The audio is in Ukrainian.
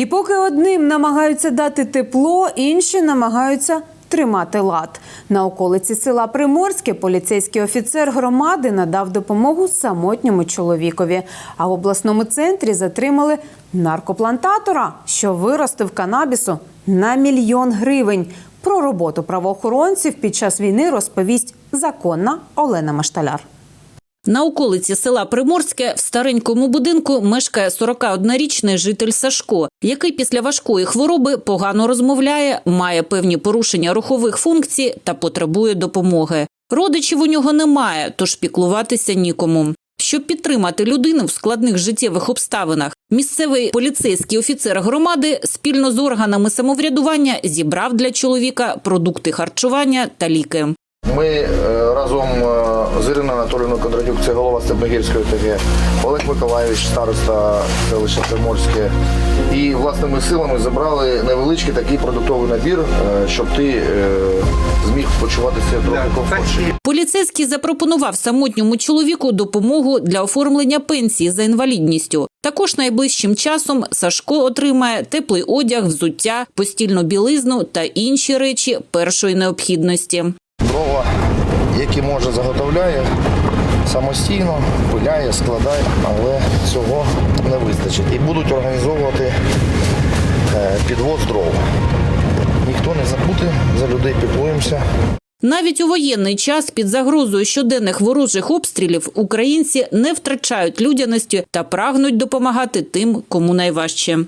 І поки одним намагаються дати тепло, інші намагаються тримати лад. На околиці села Приморське поліцейський офіцер громади надав допомогу самотньому чоловікові. А в обласному центрі затримали наркоплантатора, що виростив канабісу на мільйон гривень. Про роботу правоохоронців під час війни розповість законна Олена Машталяр. На околиці села Приморське в старенькому будинку мешкає 41-річний житель Сашко, який після важкої хвороби погано розмовляє, має певні порушення рухових функцій та потребує допомоги. Родичів у нього немає, тож піклуватися нікому. Щоб підтримати людину в складних життєвих обставинах, місцевий поліцейський офіцер громади спільно з органами самоврядування зібрав для чоловіка продукти харчування та ліки. Ми е, разом з Іриною Кондратюк, це голова Степногірської ТГ, Олег Миколаєвич, староста селища Приморське, і власними силами забрали невеличкий такий продуктовий набір, е, щоб ти е, зміг почуватися трохи комфортніше. Поліцейський запропонував самотньому чоловіку допомогу для оформлення пенсії за інвалідністю. Також найближчим часом Сашко отримає теплий одяг, взуття, постільну білизну та інші речі першої необхідності. Дрова, які може заготовляє самостійно, пиляє, складає, але цього не вистачить. І будуть організовувати е, підвоз дров. Ніхто не забути, за людей піклуємося. Навіть у воєнний час під загрозою щоденних ворожих обстрілів українці не втрачають людяності та прагнуть допомагати тим, кому найважче.